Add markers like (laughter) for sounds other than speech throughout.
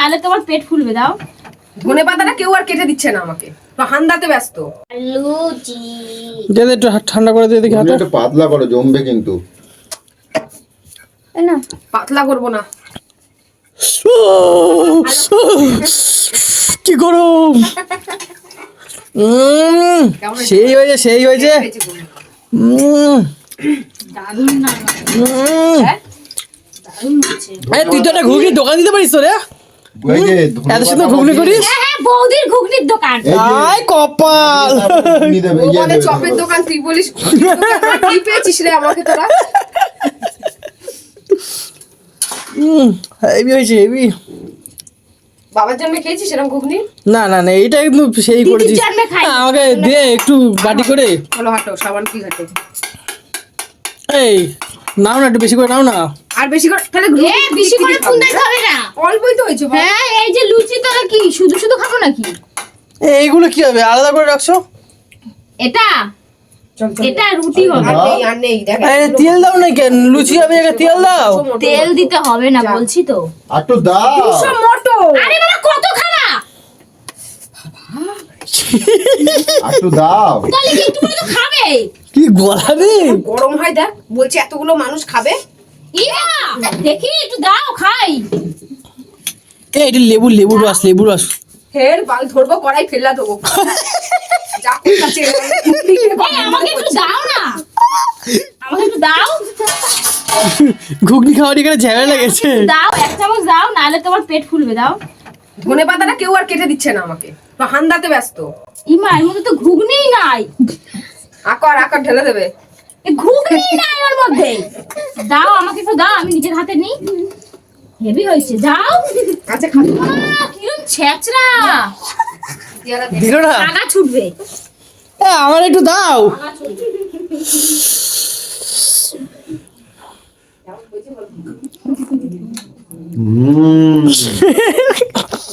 নাহলে তোমার পেট ফুলবে দাও। ধনে পাতাটা কেউ আর কেটে দিচ্ছে না আমাকে। হান্দাতে ব্যস্ত। লুচি দে দে একটু ঠান্ডা করে দিয়ে দেখি হাতে একটু পাতলা করো জমবে কিন্তু। না। পাতলা করব না। কি গরম। উম, সেই হয়েছে সেই হয়েছে। হ্যাঁ? তুই তো একটা ঘুগনি দোকান দিতে পারিস তো রে। এত সুন্দর ঘুগনি করিস হ্যাঁ হ্যাঁ বৌদির ঘুগনির দোকান আয় কপাল ঘুগনি দেবে, ও ইয়ে বলে দেবে, চপের দোকান তুই বলিস কি পেয়েছিস রে আমাকে তোরা হেভি হয়েছে হেভি বাবার জন্য খেয়েছিস এরকম ঘুগনি না না না এইটা কিন্তু সেই করেছিস। হ্যাঁ, আমাকে দে একটু বাটি করে চলো হাঁটো সাবান কি ঘাটে এই নাও না একটু বেশি করে নাও না। আর বেশি করে তাহলে এ বেশি করে খাব। ফুন্দাই খাবে না। অল্পই তো হয়েছে। হ্যাঁ এই যে লুচি তাহলে কি শুধু শুধু খাব নাকি? এই, এইগুলো কি হবে? আলাদা করে রাখছো? এটা। এটা রুটি হবে। আর নেই তেল দাও না কেন লুচি হবে একটা তেল দাও। তেল দিতে হবে না বলছি তো। আর একটু দাও। মোটো। আরে বাবা কত খাবা (laughs) একটু দাও। তাহলে কি একটু তো খাবে? কি গলা রে? গরম হয় দেখ বলছে এতগুলো মানুষ খাবে। ইয়া দেখি একটু দাও খাই। এই এটা লেবু লেবু রস লেবু রস। হের বাল ধরবো কড়াই ফেললা দেবো। যা করতাছে (laughs) এই আমাকে একটু দাও না। আমাকে একটু দাও। ঘুগনি খাওয়ার এখানে ঝামেলা লেগেছে। দাও এক চামচ দাও নাহলে তোমার পেট ফুলবে দাও। ধনে পাতাটা কেউ আর কেটে দিচ্ছে না আমাকে। হান্দাতে ব্যস্ত। ইমা এর মধ্যে তো ঘুগনিই নাই। আকার আকার ঢেলে দেবে। এ ঘুগনি নাই ওর মধ্যে। দাও আমাকে একটু দাও আমি নিজের হাতে নিই। হেভি হয়েছে যাও আচ্ছা খাবি কিরম ছেচড়া দিল না? আগা ছুটবে। আমার একটু দাও। হুম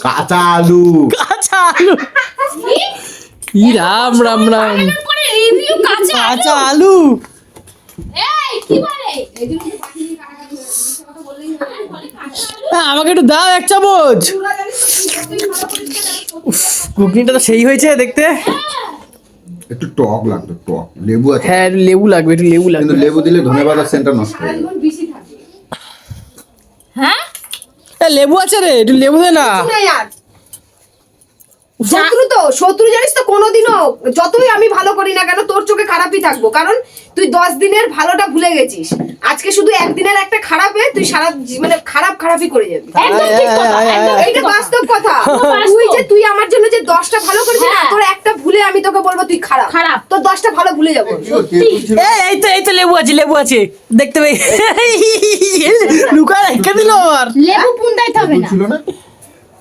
কাঁচা আলু কাঁচা আলু ই রাম রাম। রাম কাঁচা কাঁচা আলু এই কি বলে? এ, আমাকে একটু দাও এক চামচ। উফ, ঘুগনিটা তো সেই হয়েছে দেখতে। একটু টক লাগতো টক। লেবু আছে। হ্যাঁ একটু লেবু লাগবে একটু লেবু কিন্তু লাগবে। লেবু দিলে ধনে পাতার সেন্টটা নষ্ট হয়ে যাবে হ্যাঁ এ, লেবু আছে রে একটু লেবু দে না। শত্রু তো শত্রু জানিস তো কোনোদিনও যতই আমি ভালো করি না কেন তোর চোখে খারাপই থাকব। কারণ তুই দশ দিনের ভালোটা ভুলে গেছিস। আজকে শুধু একদিনের একটা খারাপে তুই সারা মানে খারাপ খারাপই করে যাবি। একদম ঠিক কথা আয়, আয়, আয়, একদম ঠিক এইটা বাস্তব কথা। (laughs) তুই যে তুই আমার জন্য যে দশটা ভালো করেছিস না হ্যাঁ। তোর একটা ভুলে আমি তোকে বলব তুই খারাপ। খারাপ। তোর দশটা ভালো ভুলে যাব। এই তো এই তো লেবু আছে লেবু আছে। দেখতে পেয়ে লুকা রেখে দিল আর লেবু পুন্দাইতে হবে না?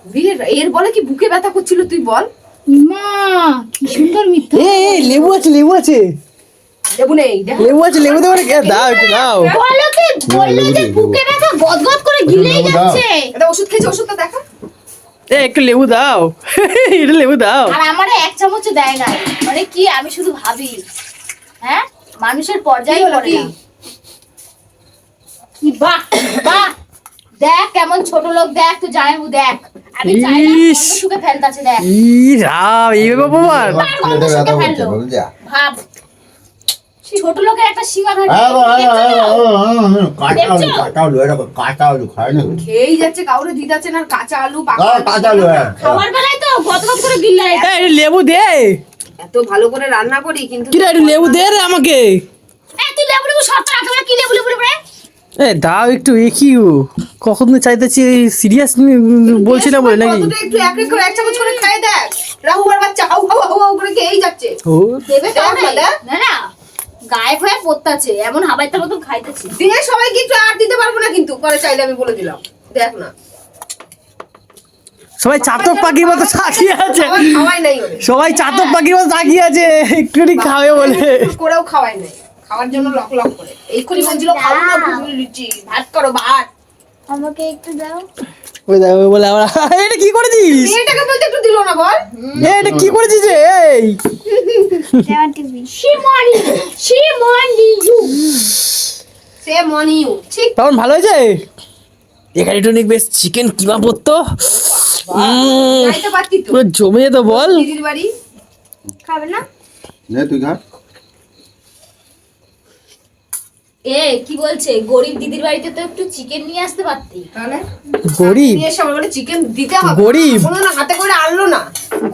ছিল এর বলে কি বুকে ব্যথা করছিল তুই বল? মা কি সুন্দর মিথ্যা এ লেবু আছে লেবু আছে। লেবু নেই লেবু আছে লেবু দেবো? এ, দাও একটু দাও। বলো কি বলল লেবু যে বুকে ব্যথা গদগদ করে গিলেই যাচ্ছে। এটা ওষুধ খেয়েছে ওষুধটা দেখা। এ একটু লেবু দাও। (laughs) এটা লেবু দাও। আর আমারে এক চামচও দেয় না। মানে কি আমি শুধু ভাবি। হ্যাঁ? মানুষের পর্যায়ে কি হলো, কি? কি বাহ বাহ। দেখ কেমন ছোট লোক দেখ তুই জামাইবু দেখ। আমি চাই না ইস। ফেলতাছে দেখ। ই রাম এই? ভাব ছোট লোকের একটা সীমা থাকে হ্যাঁ হ্যাঁ হ্যাঁ কাঁচা আলু দেখছ? কাঁচা আলু এটা কাঁচা আলু খায় না। খেয়েই যাচ্ছে কাউরে দিদাচ্ছে না কাঁচা আলু আলু, কাঁচা আলু বেলায় তো গদগদ করে লেবু দে। এত ভালো করে রান্না করি কিন্তু লেবু দে রে আমাকে। তুই লেবু লেবু কি লেবু লেবু লেবু রে? এ দাও একটু এ কি ও? কখন চাইতেছি সিরিয়াস বলছি না বলে নাকি? একটু এক এক করে এক চামচ করে খাই দেখ। রাহুবার বাচ্চা হাউ হাউ হাউ হাউ করে খেয়েই যাচ্ছে। ও। দেবে তো না, না না গায়েব হয়ে পড়তাছে এমন হাবাইতে মতন খাইতেছে। দিয়ে সবাইকে একটু আর দিতে পারব না কিন্তু পরে চাইলে আমি বলে দিলাম। দেখ না। সবাই চাতক পাখির মতো তাকিয়ে আছে। খাওয়াই নাই সবাই চাতক পাখির মতো তাকিয়ে আছে একটুখানি খাবে বলে। করেও খাওয়াই নাই। খাওয়ার জন্য লক লক করে। এইক্ষুনি বলছিল খাও না ঘুগনি লুচি ভাত করো ভাত। আমাকে একটু দাও। ওই দেখো বলে আমরা এটা কি করেছিস? মেয়েটাকে বলতে একটু দিল না বল। এটা কি করেছিস রে? এই। শিমনি শিমনি ইউ। সে মনিউ ঠিক। তখন ভালো হয়েছে? এখানে একটু বেশ চিকেন কিমা পড়তো পুরো জমে যেত বল। খাবে না তুই খা। এ কি বলছে? গরিব দিদির বাড়িতে তো একটু চিকেন নিয়ে আসতে পারতি। তাহলে? গরিব? নিয়ে এসে আমার বলে চিকেন দিতে হবে। গরিব? কোনো না হাতে করে আনলো না।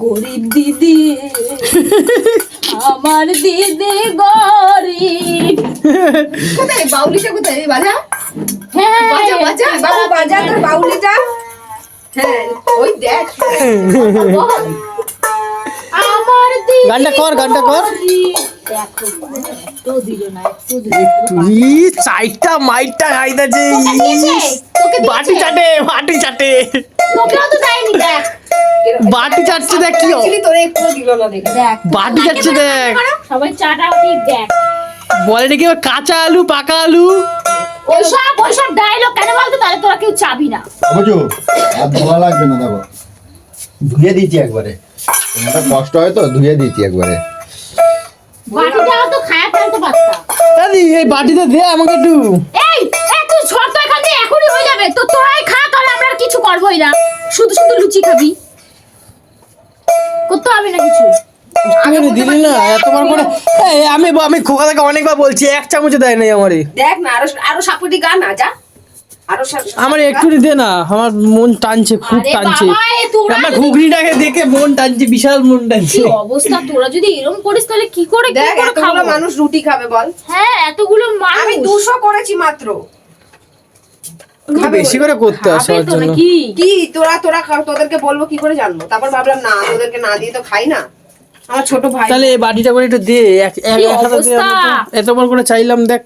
গরিব দিদি আমার দিদি গরিব। কোথায়? বাউলিটা কোথায়? এই বাজা? হ্যাঁ বাজা বাজা? বাবু বাজা। তোর বাউলিটা? হ্যাঁ ওই দেখ। আমার দিদি গানটা কর, গানটা কর। বাটি বাটি চাটে বাটি চাটছে দেখ কি বাটি যাচ্ছে দেখ বলে নাকি কাঁচা আলু পাকা আলু ওইসব ওইসব ডায়লগ কেন বলতো তাহলে তোরা কেউ চাবি না লাগবে না, দেখো। ধুয়ে দিচ্ছি একবারে। কষ্ট হয় তো, ধুয়ে দিচ্ছি একবারে। বাটিটাও তো খায়া ফেলতে পারতাম। দাদি এই বাটিতে দে আমাকে একটু। এই এই তুই ঝড় এখান থেকে এখনই হয়ে যাবে। তো তোরাই খা তাহলে আমরা আর কিছু করবোই না। শুধু শুধু লুচি খাবি। করতে হবে না কিছু। দিলি না এতবার করে এই আমি আমি খোকা থেকে অনেকবার বলছি এক চামচে দেয় নাই আমারে। দেখ না আরও আরও সাপুটি গা না যা। আমার একটু দে না আমার মন টানছে খুব টানছে। আমার ঘুগনিটাকে দেখে মন টানছে বিশাল মন টানছে। অবস্থা তোরা যদি এরকম করিস তাহলে কি করে দেখ এতগুলো মানুষ রুটি খাবে বল। হ্যাঁ এতগুলো মানুষ। আমি দুশো করেছি মাত্র। বেশি করে করতে হয় তো জন্য। কি তোরা তোরা তোদেরকে বলব কি করে জানব? তারপর ভাবলাম না তোদেরকে না দিয়ে তো খাই না। আমার ছোট ভাই। তাহলে এই বাটিটা করে একটু দে। এতবার করে চাইলাম দেখ।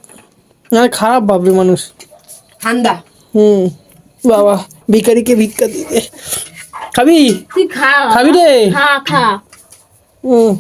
না খারাপ ভাববে মানুষ। ঠান্ডা। হুম বাবা ভিকারিকে ভিক্ষা দিতে খাবি? খা। খাবি রে। খা খা। হুম।